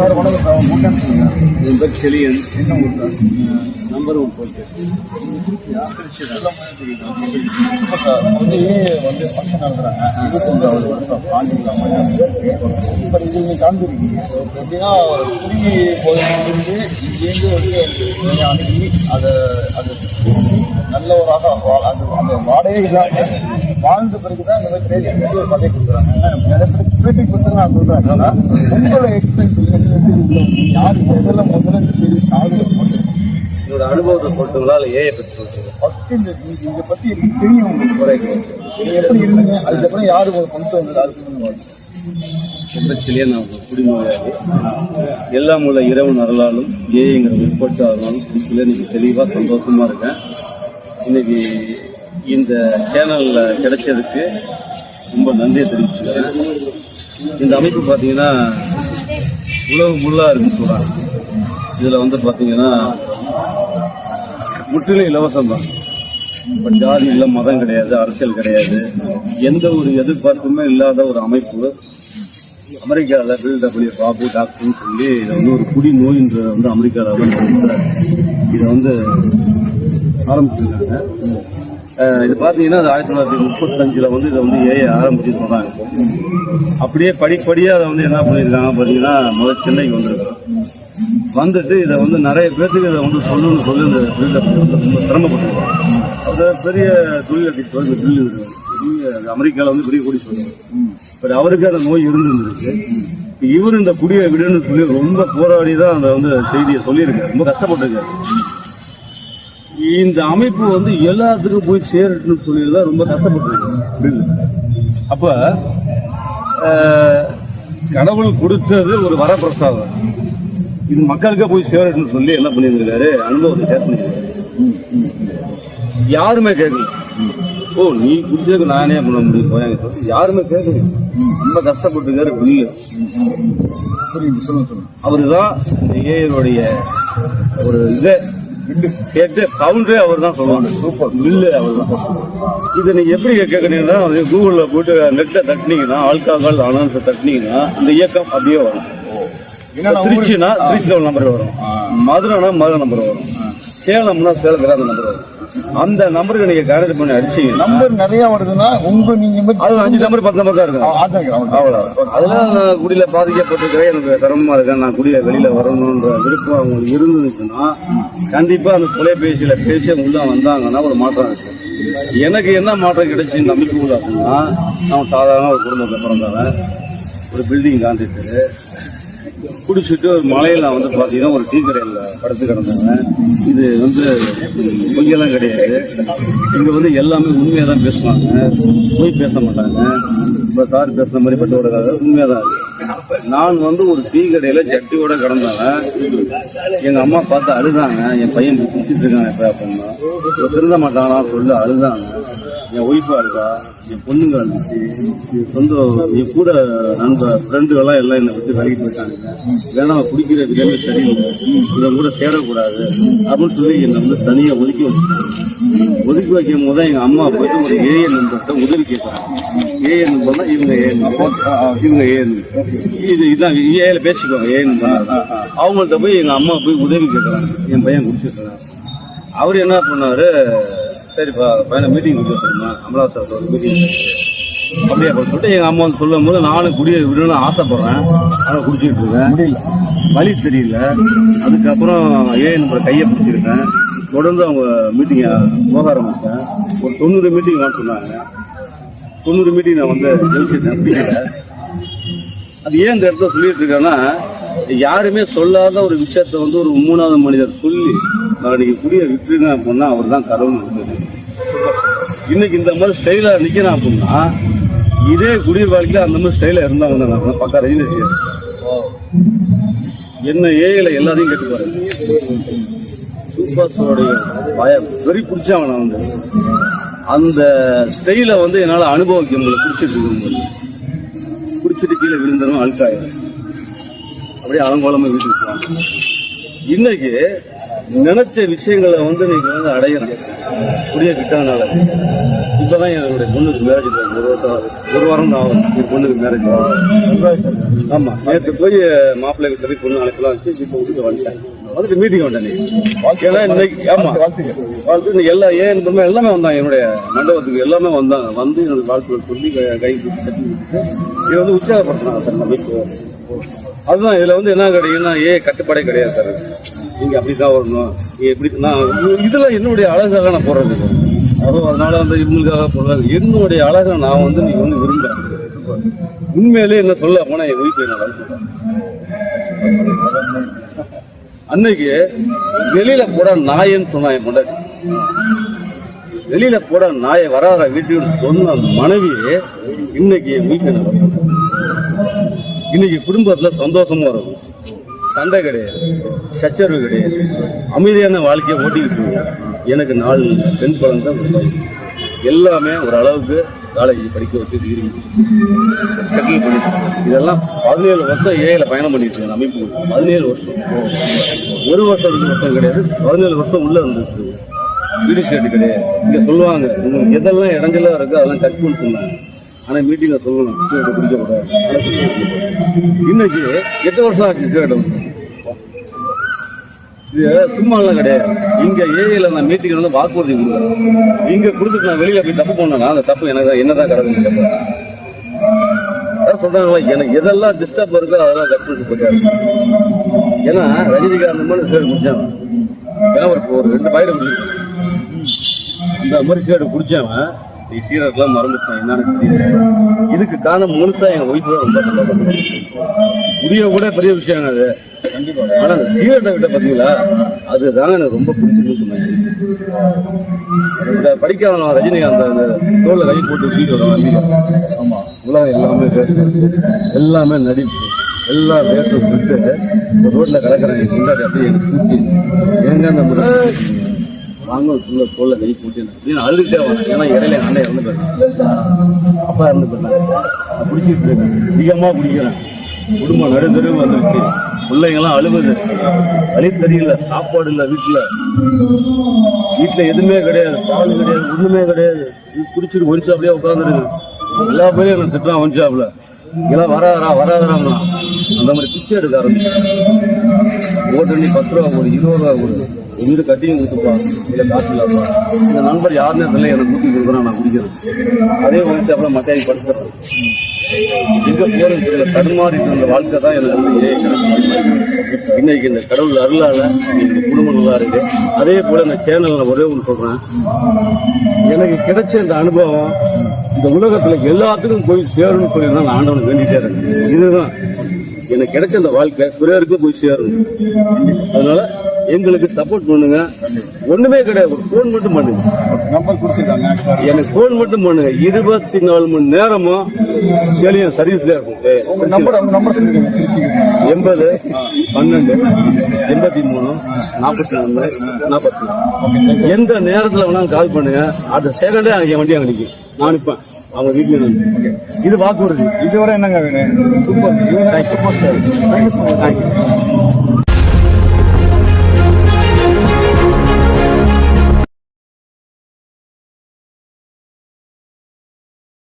Sir வணக்கம் மூட்டம் ஊர் சார் நம்பர் ஒன் போட்டு இப்போ சார் வந்து வந்து ஃபங்க்ஷன் நடத்துகிறாங்க இருபத்தஞ்சாவது வருஷம் ஆண்டில் இப்போ இது நீங்கள் காண்பிருக்கீங்க எப்படின்னா குடி போயிலிருந்து இங்கேருந்து வந்து அணுகி அதை அதை நல்ல ஒரு ஆட்டம் வா- அது அந்த வாடகை இல்லாமல் வாழ்ந்த பிறகு தான் இந்த மாதிரி ஒரு பதவி கொடுக்குறாங்க. கிரிட்டிக் பற்றி நான் என்னன்னா உங்களோட எக்ஸ்பீரியன்ஸ் யார் எதெல்லாம் முதல்ல இந்த போட்டு என்னோட அனுபவத்தை சொல்லிட்டுங்களா இல்லை ஏஐ பற்றி சொல்லிட்டு ஃபர்ஸ்ட் இந்த இந்த- இதை பத்தி எனக்கு தெரியும் உங்களுக்கு. குறைக்கு நீங்க எப்படி இருந்தீங்க? அதுக்கப்புறம் யாரு உங்களுக்கு கொண்டு வந்தது? அது சொல்லுங்க என் பேர் செலியன் நான் குடிநோயாளி எல்லாம் உள்ள இரவு நரலாலும் ஏஐங்கிற உட்பட்டு ஆனாலும் பிடிக்கல இன்னைக்கு தெளிவாக சந்தோஷமா இருக்கேன். இன்னைக்கு இந்த சேனல்ல கிடைச்சதுக்கு ரொம்ப நன்றியை தெரிவிச்சுக்கிறேன். இந்த அமைப்பு பார்த்தீங்கன்னா உழவு முள்ளாக இருக்கு சொல்கிறாங்க இதில் வந்து பார்த்தீங்கன்னா முற்றிலும் இலவசம் தான். இப்போ ஜாதி இல்லை மதம் கிடையாது அரசியல் கிடையாது. எந்த ஒரு எதிர்பார்ப்புமே இல்லாத ஒரு அமைப்பு. அமெரிக்காவில் பில்டபிள்யூ பாபு டாக்டர்னு சொல்லி இதை வந்து ஒரு குடி நோயின்றதை வந்து அமெரிக்காவில் வந்து இதை வந்து ஆரம்பிச்சிருக்காங்க. இது பார்த்தீங்கன்னா அது ஆயிரத்தி தொள்ளாயிரத்தி முப்பத்தஞ்சில் வந்து இதை வந்து ஏஐ ஆரம்பிச்சு சொல்கிறாங்க அப்படியே படிப்படியாக அதை வந்து என்ன பண்ணியிருக்காங்க பார்த்தீங்கன்னா முதல் சென்னைக்கு வந்திருக்காங்க வந்துட்டு இதை வந்து நிறைய பேர்த்துக்கு இதை வந்து சொல்லணும்னு சொல்லி இந்த பில்டப் ரொம்ப சிரமப்பட்டிருக்காங்க. அது பெரிய தொழில் அதிபர் இந்த பில் அமெரிக்காவில் வந்து பெரிய குடி சொல்லுவாங்க பட் அவருக்கு அந்த நோய் இருந்துருக்கு இவர் இந்த குடியை விடுன்னு சொல்லி ரொம்ப போராடி தான் அந்த வந்து செய்தியை சொல்லியிருக்காரு. ரொம்ப கஷ்டப்பட்டிருக்காரு. இந்த அமைப்பு வந்து எல்லாத்துக்கும் போய் சேரட்டுன்னு சொல்லி தான் ரொம்ப கஷ்டப்பட்டிருக்காரு பில் அப்ப கடவுள் கொடுத்தது ஒரு வரப்பிரசாதம். இது மக்களுக்கே போய் சேரட்டும்னு சொல்லி என்ன பண்ணியிருக்காரு அனுபவத்தை ஷேர் பண்ணியிருக்காரு. யாருமே கேட்கல. ஓ நீ குடிச்சதுக்கு நானே பண்ண முடியும் போயாங்க சொல்லி யாருமே கேட்கல. ரொம்ப கஷ்டப்பட்டுருக்காரு பில்லு புரியுது சொல்லுங்க சொல்லுங்க. அவரு தான் இந்த ஏஐனுடைய ஒரு இதை கேட்டு கவுண்டரே அவர் தான் சொல்லுவாங்க. சூப்பர் பில்லு அவர் தான் இதை நீங்க எப்படி கேட்கறீங்கன்னா கூகுள்ல போட்டு நெட்டை தட்டினீங்கன்னா ஆல்காகால் அனௌன்ஸ் தட்டினீங்கன்னா இந்த இயக்கம் அப்படியே வரும். திருச்சினா திருச்சியில் ஒரு நம்பர் வரும். மதுரைனா மதுரை நம்பர் வரும். சேலம்னா சேலத்துல அந்த நம்பர் வரும். அந்த நம்பருக்கு நீங்க கான்டாக்ட் பண்ணி அடிச்சீங்கன்னா நம்பர் நிறைய வருதுன்னா உங்க நீங்க அது அஞ்சு நம்பர் பத்து நம்பர் தான் இருக்கும். அவ்வளோ அதெல்லாம் நான் குடியில பாதிக்கப்பட்டிருக்கிறேன் எனக்கு சிரமமா இருக்கேன் நான் குடியில வெளியில வரணுன்ற விருப்பம் அவங்களுக்கு இருந்துச்சுன்னா கண்டிப்பா அந்த தொலைபேசியில பேசி உள்ள வந்தாங்கன்னா ஒரு மாற்றம் இருக்கு. எனக்கு என்ன மாற்றம் கிடைச்சு நம்பிக்கை உள்ள அப்படின்னா நான் சாதாரண ஒரு குடும்பத்தை பிறந்தவன் ஒரு பில்டிங் கான்ட்ராக்டரு குடிச்சிட்டு ஒரு மலையில வந்து பாத்தீங்கன்னா ஒரு டீ கடையில் படுத்து கிடந்தாங்க இது வந்து பொய்யெல்லாம் கிடையாது. இங்க வந்து எல்லாமே உண்மையா தான் பேசுவாங்க. பொய் பேச மாட்டாங்க. இப்ப சார் பேசுன மாதிரி பட்டு விடாத உண்மையா தான் நான் வந்து ஒரு டீ கடையில ஜட்டியோட கிடந்தவன். எங்க அம்மா பார்த்து அழுதாங்க. என் பையன் குடிச்சிட்டு இருக்காங்க இப்ப அப்படின்னா திருந்த மாட்டானா? சொல்லி அழுதாங்க. என் ஒய்ஃபா இருக்கா? என் பொண்ணுங்க இருந்துச்சு என் சொந்த என் கூட நண்பர் ஃப்ரெண்டுகள்லாம் எல்லாம் என்னை பற்றி விலகிட்டு போயிட்டாங்க. வேணா குடிக்கிற விதமே சரியில்லை. இதை கூட சேரக்கூடாது. அப்படின்னு சொல்லி என்னை வந்து தனியாக ஒதுக்கி வச்சுட்டாங்க. ஒதுக்கி வைக்கும் போது எங்கள் அம்மா போயிட்டு ஒரு ஏஎன் நண்பர்கிட்ட உதவி கேட்குறாங்க ஏஎன் நம்பர்னா இவங்க ஏஎன் இவங்க ஏ இது இதான் ஏல பேசிக்குவாங்க. ஏஎன் நம்பர் அவங்கள்ட்ட போய் எங்க அம்மா போய் உதவி கேட்கறாங்க என் பையன் குடிச்சிருக்காங்க அவர் என்ன பண்ணாரு? சரிப்பா பையனை மீட்டிங் கொடுத்துருமா அமலாவத்தில் ஒரு மீட்டிங் அப்படியே சொல்லிட்டு எங்க அம்மா வந்து சொல்லும் போது நானும் குடிய விடணும்னு ஆசைப்படுறேன். ஆனால் குடிச்சிட்டு இருக்கேன். முடியல. வழி தெரியல. அதுக்கப்புறம் ஏ நம்பர் கையை பிடிச்சிருக்கேன். தொடர்ந்து அவங்க மீட்டிங்கை போக ஆரம்பிச்சேன் ஒரு தொண்ணூறு மீட்டிங் நான் சொன்னாங்க. தொண்ணூறு மீட்டிங் நான் வந்து ஜெயிச்சிட்டேன் பிடிக்கல அது ஏன் இந்த இடத்துல சொல்லிட்டு இருக்கேன்னா யாருமே சொல்லாத ஒரு விஷயத்த வந்து ஒரு மூணாவது மனிதர் சொல்லி நான் இன்னைக்கு குடிய விட்டுருங்க அப்படின்னா அவர் தான் கடவுள் இன்னைக்கு இந்த மாதிரி ஸ்டைலா நிக்கிறான் அப்படின்னா இதே குடியர் வாழ்க்கையில அந்த மாதிரி ஸ்டைலா இருந்தாங்க பக்கா ரஜினி என்ன ஏயில எல்லாத்தையும் கேட்டுப்பாரு. பாருங்க சூப்பர் ஸ்டாரோடைய பயம் வெறி பிடிச்சவன் வந்து. அந்த ஸ்டைல வந்து என்னால அனுபவிக்க முடியல. பிடிச்சிட்டு இருக்கும்போது குடிச்சிட்டு கீழே விழுந்தனும் அழுக்காயிரும் அப்படியே அலங்கோலமா வீட்டுக்கு போவாங்க இன்னைக்கு நினைச்ச விஷயங்களை வந்து நீங்க வந்து அடையணும். புரிய கிட்டனால. இப்பதான் என்னுடைய பொண்ணுக்கு மேரேஜ் ஒரு ஒரு வாரம் தான் ஆகும் என் பொண்ணுக்கு மேரேஜ் ஆமா. நேற்று போய் மாப்பிள்ளைக்கு சொல்லி பொண்ணு அழைக்கலாம் வச்சு இப்போ வீட்டுக்கு வந்துட்டேன். வந்துட்டு மீட்டிங் வந்தேன் நீ ஏன்னா இன்னைக்கு ஆமா. வாழ்த்து எல்லா ஏன் எல்லாமே வந்தாங்க என்னுடைய மண்டபத்துக்கு எல்லாமே வந்தாங்க வந்து என்னோட வாழ்த்துக்கள் சொல்லி கை கட்டி இது இதை வந்து உற்சாகப்படுத்தினாங்க சார் நம்ம அதுதான் இதுல வந்து என்ன கிடைக்குன்னா ஏ கட்டுப்பாடே கிடையாது சார். நீங்க அப்படிதான் வரணும். எப்படி நான் இதுல என்னுடைய அழகாக நான் போடுறது. அதோ அதுவும் அதனால அந்த இவங்களுக்காக போடுறாங்க என்னுடைய அழகை நான் வந்து நீங்க வந்து விரும்புறேன் உண்மையிலே என்ன சொல்ல போனா என் ஒய்ஃபை நான் அன்னைக்கு வெளியில போட நாயன்னு சொன்னா என் பொண்டாட்டி வெளியில போட நாயை வராத வீட்டுக்கு சொன்ன மனைவி இன்னைக்கு என் வீட்டுல இன்னைக்கு குடும்பத்துல சந்தோஷமா இருக்கும் சண்டை கிடையாது சச்சரவு கிடையாது. அமைதியான வாழ்க்கையை ஓட்டிக்கிட்டு இருக்கோம். எனக்கு நாலு பெண் குழந்தை எல்லாமே ஒரு அளவுக்கு காலேஜ் படிக்க வச்சு டிகிரி செட்டில் பண்ணி இதெல்லாம் பதினேழு வருஷம் ஏஐல பயணம் பண்ணிட்டு இருக்கேன் அமைப்பு. பதினேழு வருஷம். ஒரு வருஷம் ரெண்டு வருஷம் கிடையாது. பதினேழு வருஷம் உள்ள இருந்துச்சு. வீடு ஷேட்டு கிடையாது. இங்கே சொல்லுவாங்க உங்களுக்கு எதெல்லாம் இடங்களாக இருக்கு அதெல்லாம் கட் பண்ணி சொன்னாங்க. ஆனால் மீட்டிங்கில் சொல்லணும். பிடிக்கக்கூடாது. இன்னைக்கு எட்டு வருஷம் ஆச்சு சிகரெட் இது சும்மாலாம் கிடையாது. இங்க ஏரியில நான் மீட்டிங் வந்து வாக்குறுதி கொடுக்குறேன். இங்க கொடுத்துட்டு நான் வெளியில போய் தப்பு பண்ணேன்னா அந்த தப்பு எனக்கு என்னதான் கிடக்குன்னு கேட்பேன் அதான் சொல்றாங்களா எனக்கு எதெல்லாம் டிஸ்டர்ப் இருக்கோ அதெல்லாம் கட் பண்ணி போயிட்டாரு ஏன்னா ரஜினிகாந்த் மாதிரி சிகரெட் குடிச்சாங்க ஏன்னா ஒரு ஒரு ரெண்டு பயிரை குடிச்சிருக்கேன். இந்த மாதிரி சிகரெட் குடிச்சவன் நீ சீரட்லாம் மறந்துட்டான் என்னன்னு தெரியல. இதுக்கு காரணம் முழுசா எங்க ஒய்ஃப் தான் ரொம்ப சந்தோஷப்படுறேன் முடிய கூட பெரிய விஷயம் அது ஆனா அந்த சீரட்டை விட்ட பாத்தீங்களா? அதுதாங்க எனக்கு ரொம்ப பிடிச்சிருக்குன்னு சொன்னாங்க. இந்த படிக்காத ரஜினிகாந்த் அந்த தோல்ல கை போட்டு வீட்டு வருவாங்க ஆமா. உலகம் எல்லாமே பேசுறது எல்லாமே நடிப்பு எல்லா பேசுறது விட்டு ரோட்ல கிடக்குறாங்க கொண்டாடி அப்படியே எனக்கு தூக்கி எங்க அந்த முதல் வாங்க சொல்ல தோல்ல கை போட்டு அப்படின்னு அழுதுகிட்டே வரேன். ஏன்னா இடையில என் அண்ணன் இறந்து போயிருந்தேன் அப்பா இறந்து போயிருந்தேன் நான் பிடிச்சிட்டு இருக்கேன். அதிகமா பிடிக்கிறேன். குடும்பம் நடுத்தரும் வந்துருச்சு பிள்ளைங்கெல்லாம் அழுகுது. வழி தெரியல சாப்பாடு இல்லை வீட்டில். வீட்டில் எதுவுமே கிடையாது. பால் கிடையாது ஒன்றுமே கிடையாது. குடிச்சிட்டு ஒரிச்சு அப்படியே உட்காந்துருக்கு எல்லா பேரும் எனக்கு திட்டம் வந்துச்சாப்ல இதெல்லாம் வராதரா வராதராங்கண்ணா அந்த மாதிரி பிச்சை எடுக்க ஆரம்பிச்சு ஓட்டு பத்து ரூபா கொடு இருபது ரூபா கொடு எந்த கட்டியும் கொடுத்துப்பா இல்லை காசு இல்லாப்பா இந்த நண்பர் யார் நேரத்தில் எனக்கு ஊற்றி கொடுக்குறான் நான் குடிக்கிறேன் அதே ஒழிச்சு அப்புறம் மட்டையை படுத்துறேன் எங்க போறது தெரியல. தடுமாறிட்டு இருந்த வாழ்க்கை தான் எனக்கு வந்து ஏன் இன்னைக்கு இந்த கடவுள் அருளால இந்த குடும்பம் நல்லா இருக்கு. அதே போல இந்த சேனல்ல ஒரே ஒன்று சொல்றேன். எனக்கு கிடைச்ச இந்த அனுபவம் இந்த உலகத்துல எல்லாத்துக்கும் போய் சேரும்னு சொல்லி தான் நான் ஆண்டவனுக்கு வேண்டிட்டே இருக்கேன் இதுதான். எனக்கு கிடைச்ச அந்த வாழ்க்கை குறையருக்கும் போய் சேரும். அதனால எங்களுக்கு சப்போர்ட் பண்ணுங்க. ஒண்ணுமே கிடையாது. ஃபோன் மட்டும் பண்ணுங்க. நம்பர் கொடுத்துருக்காங்க சார் எனக்கு ஃபோன் மட்டும் பண்ணுங்க. இருபத்தி நாலு மணி நேரமும் செலியன் சர்வீஸ்ல இருக்கும். எண்பது பன்னெண்டு எண்பத்தி மூணு நாற்பத்தி ஒன்று நாற்பத்தி நாலு எந்த நேரத்தில் வேணாலும் கால் பண்ணுங்க. அந்த செகண்டே என் வண்டி அங்கே நிற்கும் நான் நிற்பேன் அவங்க வீட்டில் நின்று இது வாக்குறுதி. இதுவரை என்னங்க வேணும்? Super super much thank you